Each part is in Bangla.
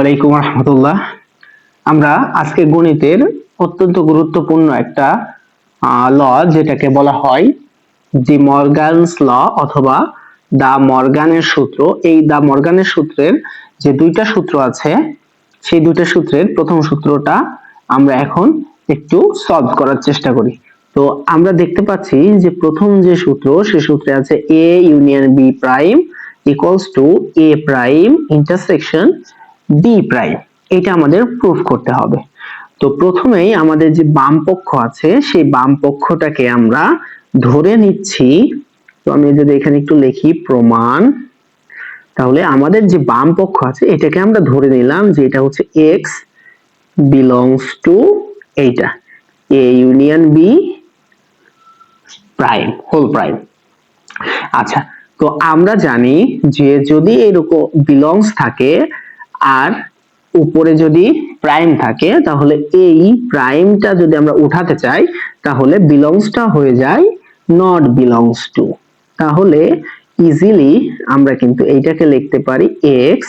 ওয়ালাইকুম রহমতুল্লাহ। আমরা আজকে গণিতের অত্যন্ত গুরুত্বপূর্ণ একটা ল যেটাকে বলা হয় দি মর্গানস ল অথবা দা মর্গানের সূত্র। এই দা মর্গানের সূত্রের যে দুইটা সূত্র আছে, সেই দুইটা সূত্রের প্রথম সূত্রটা আমরা এখন একটু সলভ করার চেষ্টা করি। তো আমরা দেখতে পাচ্ছি যে প্রথম যে সূত্র সে সূত্রে আছে A union B prime equals to A prime intersection B prime এটা আমাদের প্রুফ করতে হবে। তো প্রথমেই আমাদের যে বাম পক্ষ আছে, সেই বাম পক্ষটাকে আমরা ধরে নিচ্ছি। তো আমি যদি এখানে একটু লিখি প্রমাণ, তাহলে আমাদের যে বাম পক্ষ আছে, এটাকে আমরা ধরে নিলাম যে এটা হচ্ছে এক্স বিলংস টু এইটা। A union B prime whole prime আচ্ছা তো আমরা জানি যে যদি এরকম বিলংস থাকে আর উপরে যদি প্রাইম থাকে, তাহলে এই প্রাইমটা যদি আমরা উঠাতে চাই, তাহলে বিলংসটা হয়ে যায় নট বিলংস টু তাহলে ইজিলি আমরা কিন্তু এইটাকে লিখতে পারি x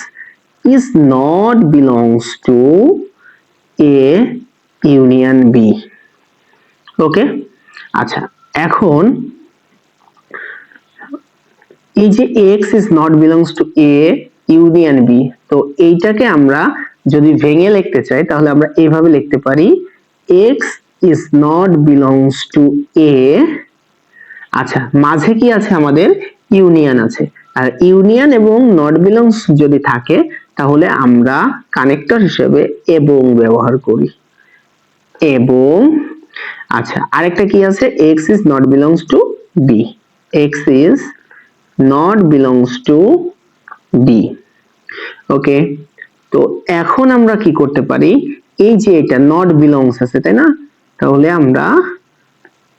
is not belongs to A union B okay আচ্ছা এখন এই যে x is not belongs to A union B তো এইটাকে আমরা যদি ভেঙে লিখতে চাই, তাহলে আমরা এইভাবে লিখতে পারি x is not belongs to A আচ্ছা মাঝে কি আছে আমাদের? ইউনিয়ন আছে। আর ইউনিয়ন এবং নট বিলংস যদি থাকে, তাহলে আমরা কানেক্টর হিসেবে এবং ব্যবহার করি। এবং আচ্ছা আরেকটা কি আছে? X is not belongs to B x is not belongs to B okay তো এখন আমরা কি করতে পারি? এই যে এটা নট বিলংস আছে, তাই না? তাহলে আমরা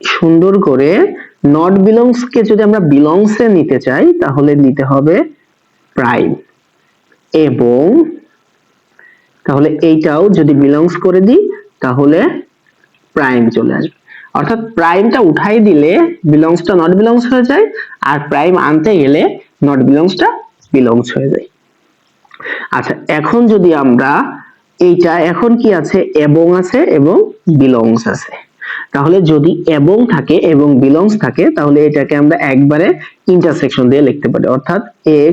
সুন্দর করে নট বিলংস কে যদি আমরা বিলংস এ নিতে চাই, তাহলে নিতে হবে প্রাইম এবং তাহলে এইটাও যদি বিলংস করে দিই, তাহলে প্রাইম চলে আসবে। অর্থাৎ প্রাইমটা উঠাই দিলে বিলংসটা নট বিলংস হয়ে যায়, আর প্রাইম আনতে গেলে নট বিলংসটা বিলংস হয়ে যায়। আচ্ছা এখন যদি আমরা এইটা, এখন কি আছে? এবং আছে এবং বিলংস আছে। তাহলে যদি এবং থাকে এবং বিলংস থাকে, তাহলে এটাকে আমরা একবারে ইন্টারসেকশন দিয়ে লিখতে পারি। অর্থাৎ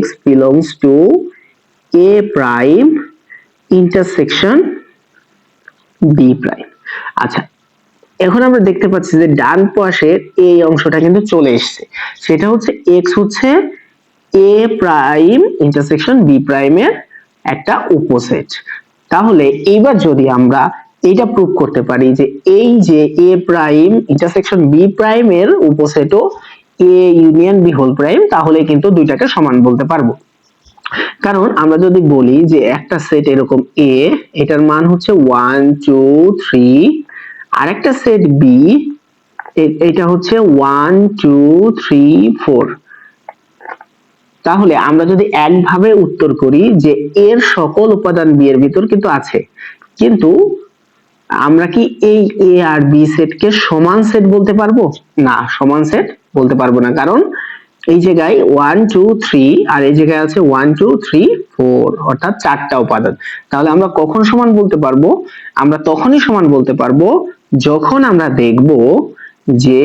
x belongs to a prime intersection b prime আচ্ছা এখন আমরা দেখতে পাচ্ছি যে ডান পাশের এই অংশটা কিন্তু চলে এসেছে। সেটা হচ্ছে x হচ্ছে a প্রাইম ইন্টারসেকশন b প্রাইমের একটা উপসেট তাহলে এইবার যদি আমরা এইটা প্রুভ করতে পারি যে এই যে a প্রাইম ইন্টারসেকশন b প্রাইমের উপসেটও a union b whole prime তাহলে কিন্তু দুইটাকে সমান বলতে পারব। কারণ আমরা যদি বলি যে একটা সেট এরকম a, এটার মান হচ্ছে ওয়ান টু থ্রি আরেকটা সেট বি এটা হচ্ছে ওয়ান টু থ্রি ফোর তাহলে আমরা যদি একভাবে উত্তর করি যে এর সকল উপাদান বি এর ভিতর কিন্তু আছে। কিন্তু আমরা কি এই এ আর বি সেটকে সমান সেট বলতে পারব? না, সমান সেট বলতে পারব না। কারণ এই জায়গায় ওয়ান টু থ্রি আর এই জায়গায় আছে ওয়ান টু থ্রি ফোর অর্থাৎ চারটা উপাদান। তাহলে আমরা কখন সমান বলতে পারব? আমরা তখনই সমান বলতে পারব যখন আমরা দেখব যে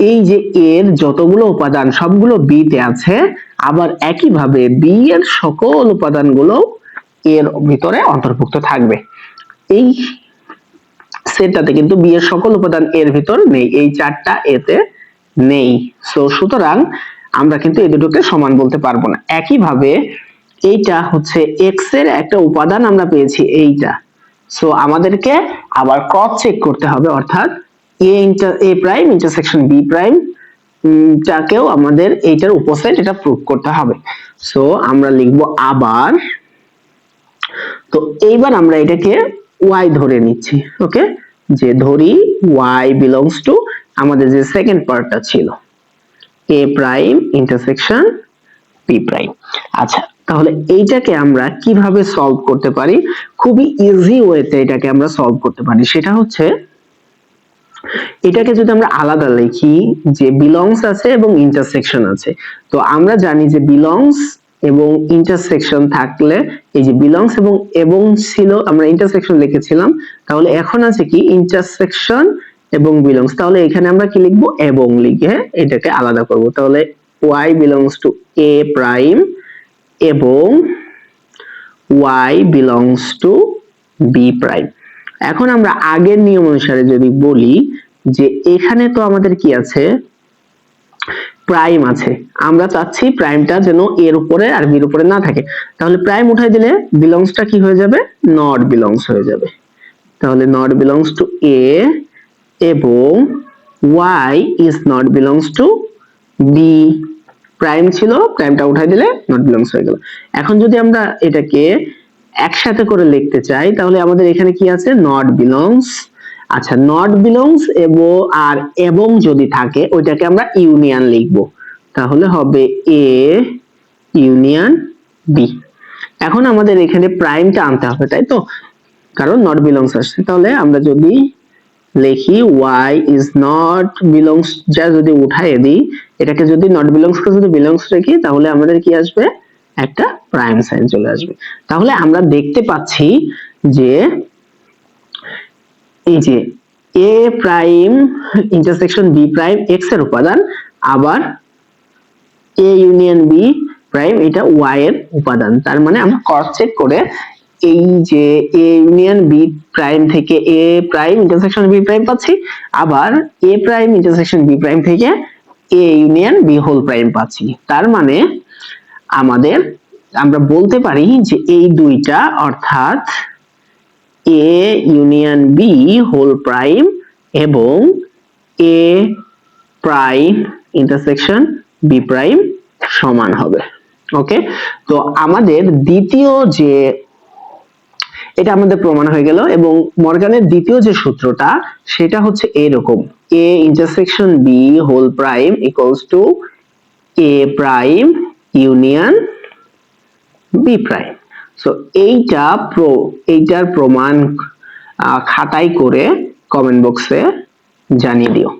এই যে এর যতগুলো উপাদান সবগুলো বি তে আছে আবার একইভাবে বি এর সকল উপাদানগুলো এর ভিতরে অন্তর্ভুক্ত থাকবে। এই সেটটাতে কিন্তু বি এর সকল উপাদান এর ভিতর নেই, এই চারটা এতে নেই। সো সুতরাং আমরা কিন্তু এই দুটোকে সমান বলতে পারব না। একইভাবে এইটা হচ্ছে এক্সের একটা উপাদান আমরা পেয়েছি এইটা। সো আমাদেরকে আবার ক্রস চেক করতে হবে, অর্থাৎ A inter A prime intersection B prime টাকেও আমাদের এইটার উপসেট এটা প্রুভ করতে হবে। সো আমরা লিখব আবার। তো, এইবার আমরা এটাকে ওয়াই ধরে নিচ্ছি ওকে যে ধরি ওয়াই বিলংস টু আমাদের যে সেকেন্ড পার্টটা ছিল A prime intersection P prime আচ্ছা তাহলে এইটাকে আমরা কীভাবে সলভ করতে পারি? খুবই ইজি ওয়েতে এটাকে আমরা সলভ করতে পারি। সেটা হচ্ছে এটাকে যদি আমরা আলাদা লিখি যে বিলংস আছে এবং ইন্টারসেকশন আছে, তো আমরা জানি যে বিলংস এবং ইন্টারসেকশন থাকলে এই যে বিলংস এবং এবং ছিল, আমরা ইন্টারসেকশন লিখেছিলাম, তাহলে এখন আছে কি ইন্টারসেকশন এবং বিলংস তাহলে এখানে আমরা কি লিখব? এবং লিখে এটাকে আলাদা করব। তাহলে y belongs to a prime এবং y belongs to b prime এখন আমরা আগের নিয়ম অনুসারে যদি বলি যে এখানে তো আমাদের কি আছে? প্রাইম আছে। আমরা চাচ্ছি প্রাইমটা যেন এর উপরে আর বির উপরে না থাকে। তাহলে প্রাইম উঠাই দিলে বিলংসটা কি হয়ে যাবে? নট বিলংস হয়ে যাবে। তাহলে নট বিলংস টু এ এবং y is not belongs to B prime ছিল প্রাইমটা উঠাই দিলে নট বিলংস হয়ে গেল। এখন যদি আমরা এটাকে একসাথে করে লিখতে চাই, তাহলে আমাদের এখানে কি আছে? নট বিলংস আচ্ছা নট বিলংস এবং আর এবং যদি থাকে, ওইটাকে আমরা ইউনিয়ন লিখব। তাহলে হবে এ ইউনিয়ন বি এখন আমাদের এখানে প্রাইমটা আনতে হবে, তাই তো? কারণ নট বিলংস আসছে। তাহলে আমরা যদি লিখি ওয়াই ইজ নট বিলংস যা যদি উঠায় দিই, এটাকে যদি নট বিলংস যদি বিলংস রাখি, তাহলে আমাদের কি আসবে? একটা প্রাইম সাইন চলে আসবে। তাহলে আমরা দেখতে পাচ্ছি যে এই যে a prime intersection b prime x এর উপাদান, আবার a ইউনিয়ন b প্রাইম এটা y এর উপাদান। তার মানে আমরা ক্রস চেক করে এই যে a ইউনিয়ন বি প্রাইম থেকে a prime intersection B prime পাচ্ছি, আবার A prime intersection B prime থেকে a union B whole prime পাচ্ছি। তার মানে আমাদের, আমরা বলতে পারি যে এই দুইটা অর্থাৎ a union B whole prime এবং a prime intersection B prime সমান হবে ওকে তো আমাদের দ্বিতীয় যে, এটা আমাদের প্রমাণ হয়ে গেল এবং মর্গানের দ্বিতীয় যে সূত্রটা, সেটা হচ্ছে এরকম। A intersection B whole prime equals to a prime union B prime so এইটা প্রো এইটার প্রমাণ খাতায় করে কমেন্ট বক্সে জানিয়ে দিও।